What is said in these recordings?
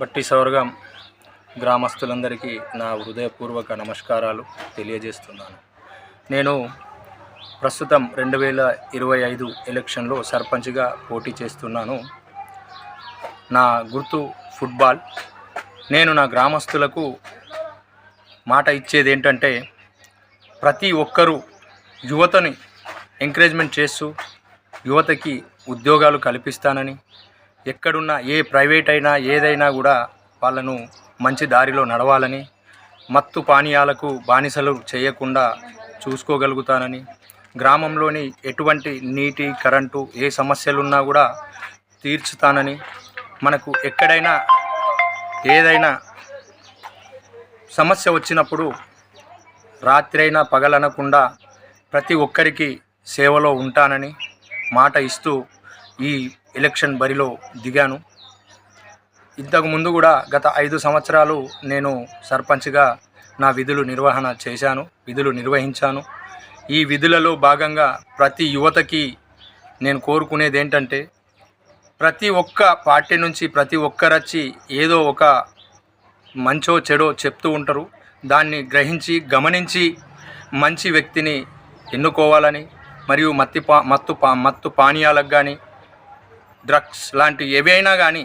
బట్టి సౌరగం గ్రామస్తులందరికీ నా హృదయపూర్వక నమస్కారాలు తెలియజేస్తున్నాను. నేను ప్రస్తుతం రెండు వేల ఇరవై ఐదు ఎలక్షన్లో సర్పంచ్గా పోటీ చేస్తున్నాను. నా గుర్తు ఫుట్బాల్. నేను నా గ్రామస్తులకు మాట ఇచ్చేది ఏంటంటే ప్రతి ఒక్కరూ యువతని ఎంకరేజ్మెంట్ చేస్తూ యువతకి ఉద్యోగాలు కల్పిస్తానని ఎక్కడున్నా ఏ ప్రైవేట్ అయినా ఏదైనా కూడా వాళ్ళను మంచి దారిలో నడవాలని మత్తు పానీయాలకు బానిసలు చేయకుండా చూసుకోగలుగుతానని గ్రామంలోని ఎటువంటి నీటి కరెంటు ఏ సమస్యలున్నా కూడా తీర్చుతానని మనకు ఎక్కడైనా ఏదైనా సమస్య వచ్చినప్పుడు రాత్రైనా పగలనకుండా ప్రతి ఒక్కరికి సేవలో ఉంటానని మాట ఇస్తూ ఈ ఎలక్షన్ బరిలో దిగాను. ఇంతకు ముందు కూడా గత ఐదు సంవత్సరాలు నేను సర్పంచ్గా నా విధులు నిర్వహణ చేశాను విధులు నిర్వహించాను. ఈ విధులలో భాగంగా ప్రతి యువతకి నేను కోరుకునేది ఏంటంటే ప్రతి ఒక్క పార్టీ నుంచి ప్రతి ఒక్కరొచ్చి ఏదో ఒక మంచో చెడో చెప్తూ ఉంటారు. దాన్ని గ్రహించి గమనించి మంచి వ్యక్తిని ఎన్నుకోవాలని మరియు మత్తి పా మత్తు పా మత్తు పానీయాలకు కానీ డ్రగ్స్ లాంటి ఏవైనా కానీ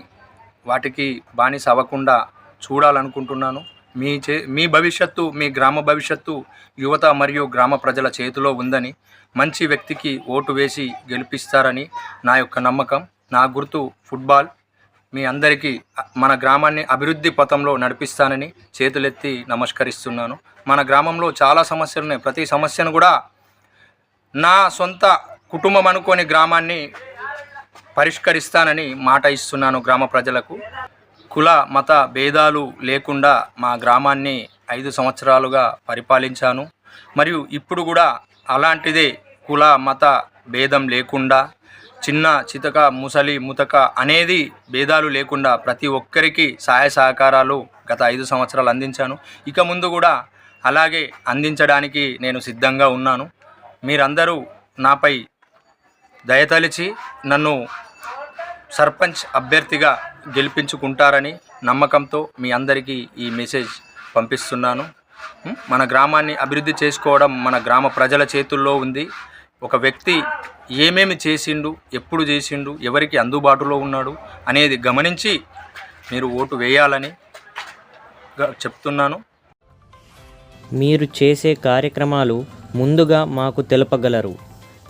వాటికి బానిస అవ్వకుండా చూడాలనుకుంటున్నాను. మీ చే మీ భవిష్యత్తు మీ గ్రామ భవిష్యత్తు యువత మరియు గ్రామ ప్రజల చేతిలో ఉందని మంచి వ్యక్తికి ఓటు వేసి గెలిపిస్తారని నా యొక్క నమ్మకం. నా గుర్తు ఫుట్బాల్. మీ అందరికీ మన గ్రామాన్ని అభివృద్ధి పథంలో నడిపిస్తానని చేతులెత్తి నమస్కరిస్తున్నాను. మన గ్రామంలో చాలా సమస్యలు ఉన్నాయి ప్రతి సమస్యను కూడా నా సొంత కుటుంబం అనుకోని గ్రామాన్ని పరిష్కరిస్తానని మాట ఇస్తున్నాను గ్రామ ప్రజలకు. కుల మత భేదాలు లేకుండా మా గ్రామాన్ని ఐదు సంవత్సరాలుగా పరిపాలించాను. మరియు ఇప్పుడు కూడా అలాంటిదే కుల మత భేదం లేకుండా చిన్న చితక ముసలి ముతక అనేది భేదాలు లేకుండా ప్రతి ఒక్కరికి సహాయ సహకారాలు గత ఐదు సంవత్సరాలు అందించాను. ఇక ముందు కూడా అలాగే అందించడానికి నేను సిద్ధంగా ఉన్నాను. మీరందరూ నాపై దయతలిచి నన్ను సర్పంచ్ అభ్యర్థిగా గెలిపించుకుంటారని నమ్మకంతో మీ అందరికీ ఈ మెసేజ్ పంపిస్తున్నాను. మన గ్రామాన్ని అభివృద్ధి చేసుకోవడం మన గ్రామ ప్రజల చేతుల్లో ఉంది. ఒక వ్యక్తి ఏమేమి చేసిండు ఎప్పుడు చేసిండు ఎవరికి అందుబాటులో ఉన్నాడు అనేది గమనించి మీరు ఓటు వేయాలని చెప్తున్నాను. మీరు చేసే కార్యక్రమాలు ముందుగా మాకు తెలుపగలరు.